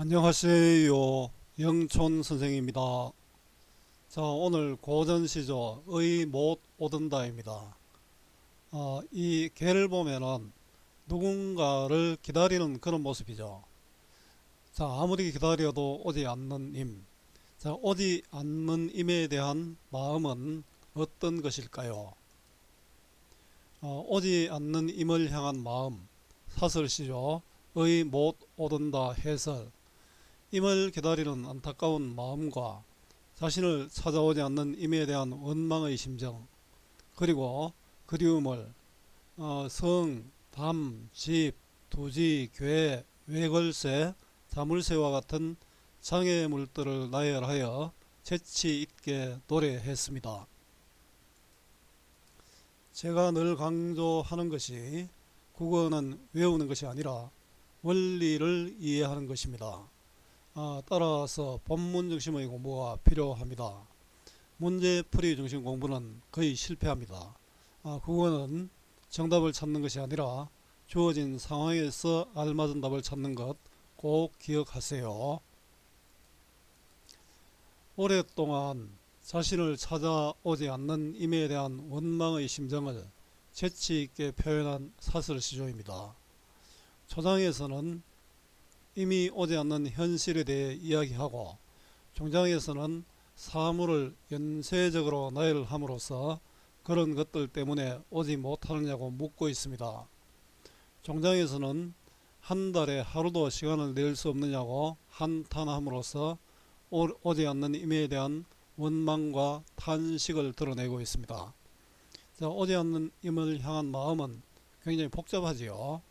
안녕하세요. 영촌 선생입니다. 자, 오늘 고전시조 의못 오든다입니다. 어, 이 개를 보면은 누군가를 기다리는 그런 모습이죠. 자, 아무리 기다려도 오지 않는 임. 자, 오지 않는 임에 대한 마음은 어떤 것일까요? 어, 오지 않는 임을 향한 마음. 사설시조 의못 오든다 해설. 임을 기다리는 안타까운 마음과 자신을 찾아오지 않는 임에 대한 원망의 심정, 그리고 그리움을 어, 성, 담, 집, 토지, 괴, 외걸세, 자물쇠와 같은 장애물들을 나열하여 재치 있게 노래했습니다. 제가 늘 강조하는 것이 국어는 외우는 것이 아니라 원리를 이해하는 것입니다. 아, 따라서 본문 중심의 공부가 필요합니다. 문제 풀이 중심 공부는 거의 실패합니다. 아, 국어는 정답을 찾는 것이 아니라 주어진 상황에서 알맞은 답을 찾는 것 꼭 기억하세요. 오랫동안 자신을 찾아오지 않는 임에 대한 원망의 심정을 재치 있게 표현한 사설시조입니다. 초장에서는 이미 오지 않는 현실에 대해 이야기하고 종장에서는 사물을 연쇄적으로 나열함으로써 그런 것들 때문에 오지 못하느냐고 묻고 있습니다. 종장에서는 한 달에 하루도 시간을 낼 수 없느냐고 한탄함으로써 오- 오지 않는 임에 대한 원망과 탄식을 드러내고 있습니다. 자, 오지 않는 임을 향한 마음은 굉장히 복잡하지요.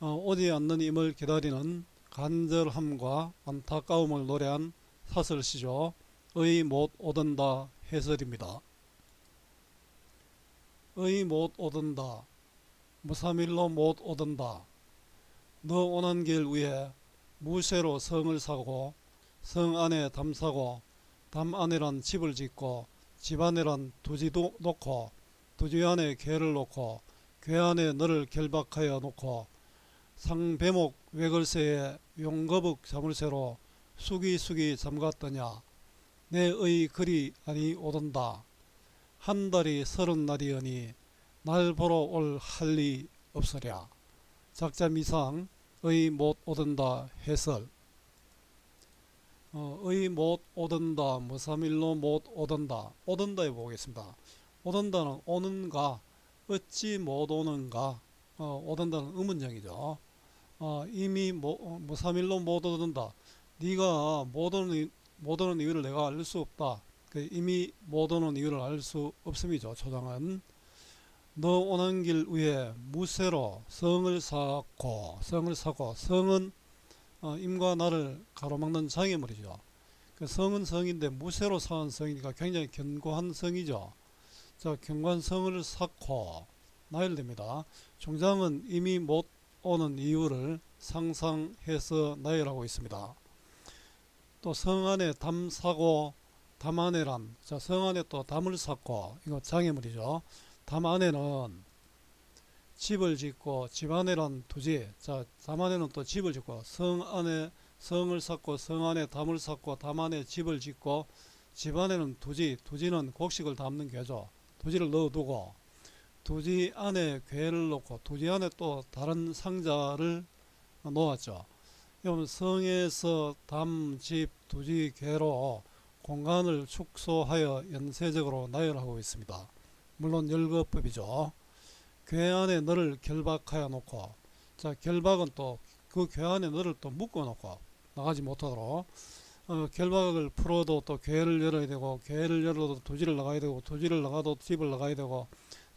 어, 오지 않는 임을 기다리는 간절함과 안타까움을 노래한 사설시조 의못 오든다 해설입니다. 의 못 오든다 무사밀로 못 오든다 너 오는 길 위에 무쇠로 성을 사고 성 안에 담 사고 담 안에란 집을 짓고 집 안에란 두지도 놓고 두지 안에 개를 놓고 궤 안에 너를 결박하여 놓고 상배목 외걸새에 용거북 자물쇠로 수기수기 잠갔더냐? 내의 글이 아니 오던다. 한 달이 서른 날이여니 날 보러 올 할리 없으랴. 작자 미상 의 못 오던다 해설. 어, 의못 오던다 무사밀로 못 오던다. 오던다에 보겠습니다. 오던다는 오는가 어찌 못 오는가? 어, 오던다는 의문형이죠 어, 이미 뭐, 어, 무사밀로 못 오던다 네가 못 이- 못 오는 이유를 내가 알 수 없다 그 이미 못 오는 이유를 알 수 없음이죠 초장은 너 오는 길 위에 무쇠로 성을 쌓고 성을 쌓고 성은 어, 임과 나를 가로막는 장애물이죠. 그 성은 성인데 무쇠로 쌓은 성이니까 굉장히 견고한 성이죠. 자, 견고한 성을 쌓고 나열됩니다. 종장은 이미 못 오는 이유를 상상해서 나열하고 있습니다. 또 성 안에 담 사고 담 안에란 자, 성 안에 또 담을 쌓고 이거 장애물이죠. 담 안에는 집을 짓고 집 안에란 토지 자, 담 안에는 또 집을 짓고 성 안에 성을 쌓고 성 안에 담을 쌓고 담 안에 집을 짓고 집 안에는 토지 토지는 곡식을 담는 괴죠. 토지를 넣어두고 토지 안에 괴를 놓고 토지 안에 또 다른 상자를 놓았죠. 그러면 성에서 담, 집, 토지, 괴로 공간을 축소하여 연쇄적으로 나열하고 있습니다. 물론 열거법이죠. 괴 안에 너를 결박하여 놓고 자 결박은 또 그괴 안에 너를 또 묶어 놓고 나가지 못하도록 어, 결박을 풀어도 또 괴를 열어야 되고 괴를 열어도 토지를 나가야 되고 토지를 나가도 집을 나가야 되고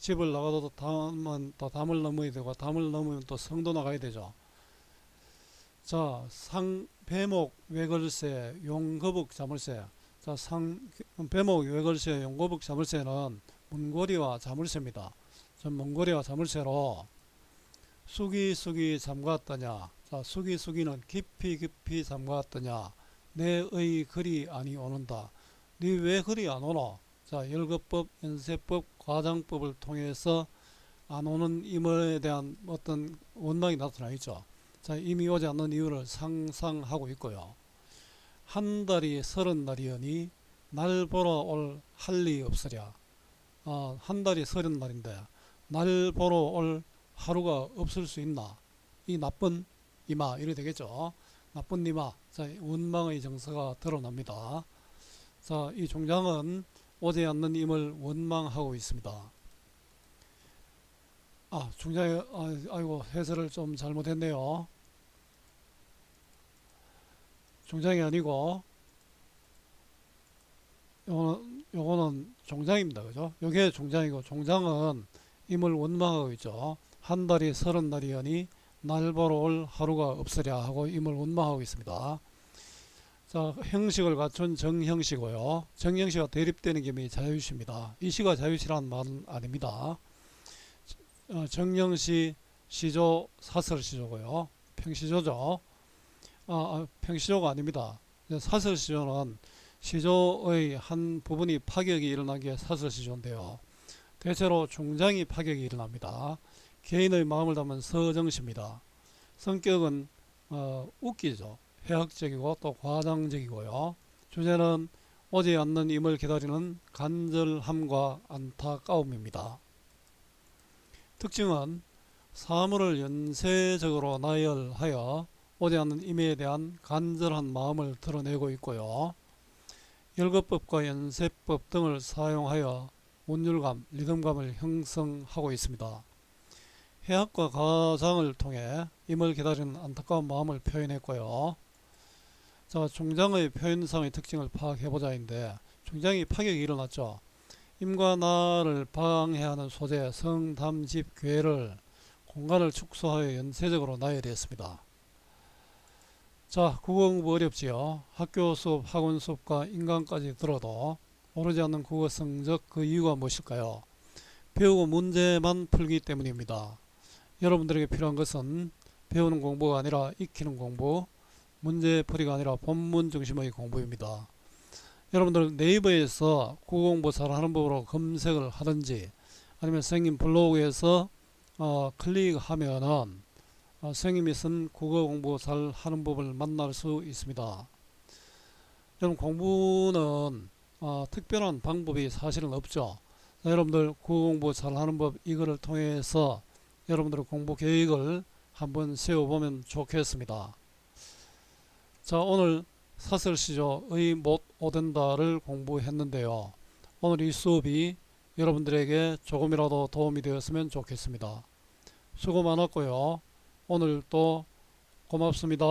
집을 나가도 담은 또 담을 넘어야 되고 담을 넘으면 또 성도 나가야 되죠. 자, 상 배목 외걸쇠 용거북 자물쇠. 자, 상 배목 외걸쇠 용거북 자물쇠는 문고리와 자물쇠입니다. 전 문고리와 자물쇠로 수기수기 잠갔더냐. 자, 수기수기는 깊이 깊이 잠갔더냐. 내의 글이 아니 오는다. 네 왜 글이 안 오노? 자, 열거법, 연세법, 과장법을 통해서 안 오는 임에 대한 어떤 원망이 나타나 있죠. 자, 이미 오지 않는 이유를 상상하고 있고요. 한 달이 서른 날이여니 날 보러 올 할리 없으랴. 아, 한 달이 서른 날인데 날 보러 올 하루가 없을 수 있나? 이 나쁜 이마 이래 되겠죠. 나쁜 이마. 자, 원망의 정서가 드러납니다. 자, 이 종장은 오지 않는 임을 원망하고 있습니다. 아, 종장이 아, 아이고 해설을 좀 잘못했네요. 종장이 아니고 요거는 요거는 종장입니다. 그죠? 요게 종장이고 종장은 임을 원망하고 있죠. 한 달이 서른 날이여니 날 보러 올 하루가 없으랴 하고 임을 원망하고 있습니다. 자, 형식을 갖춘 정형시고요. 정형시가 대립되는 겸이 자유시입니다. 이 시가 자유시라는 말은 아닙니다. 어, 정형시, 시조, 사설시조고요. 평시조죠. 아, 아, 평시조가 아닙니다. 사설시조는 시조의 한 부분이 파격이 일어나기에 사설시조인데요. 대체로 중장이 파격이 일어납니다. 개인의 마음을 담은 서정시입니다. 성격은 어, 웃기죠. 해학적이고 또 과장적이고요. 주제는 오지 않는 임을 기다리는 간절함과 안타까움입니다. 특징은 사물을 연쇄적으로 나열하여 오지 않는 임에 대한 간절한 마음을 드러내고 있고요. 열거법과 연쇄법 등을 사용하여 운율감, 리듬감을 형성하고 있습니다. 해학과 가장을 통해 임을 기다리는 안타까운 마음을 표현했고요. 자, 종장의 표현상의 특징을 파악해보자인데 종장이 파격이 일어났죠. 임과 나를 방해하는 소재, 성, 담, 집, 괴를 공간을 축소하여 연쇄적으로 나열했습니다. 자, 국어 공부 어렵지요. 학교 수업, 학원 수업과 인강까지 들어도 오르지 않는 국어 성적 그 이유가 무엇일까요? 배우고 문제만 풀기 때문입니다. 여러분들에게 필요한 것은 배우는 공부가 아니라 익히는 공부, 문제풀이가 아니라 본문 중심의 공부입니다. 여러분들 네이버에서 공부 잘하는 법으로 검색을 하든지 아니면 선생님 블로그에서 어, 클릭하면은 어, 선생님이 쓴 국어 공부 잘 하는 법을 만날 수 있습니다. 여러분 공부는 어, 특별한 방법이 사실은 없죠. 자, 여러분들 국어 공부 잘 하는 법 이거를 통해서 여러분들의 공부 계획을 한번 세워보면 좋겠습니다. 자 오늘 사설시조의 못 오된다를 공부했는데요. 오늘 이 수업이 여러분들에게 조금이라도 도움이 되었으면 좋겠습니다. 수고 많았고요. 오늘 또 고맙습니다.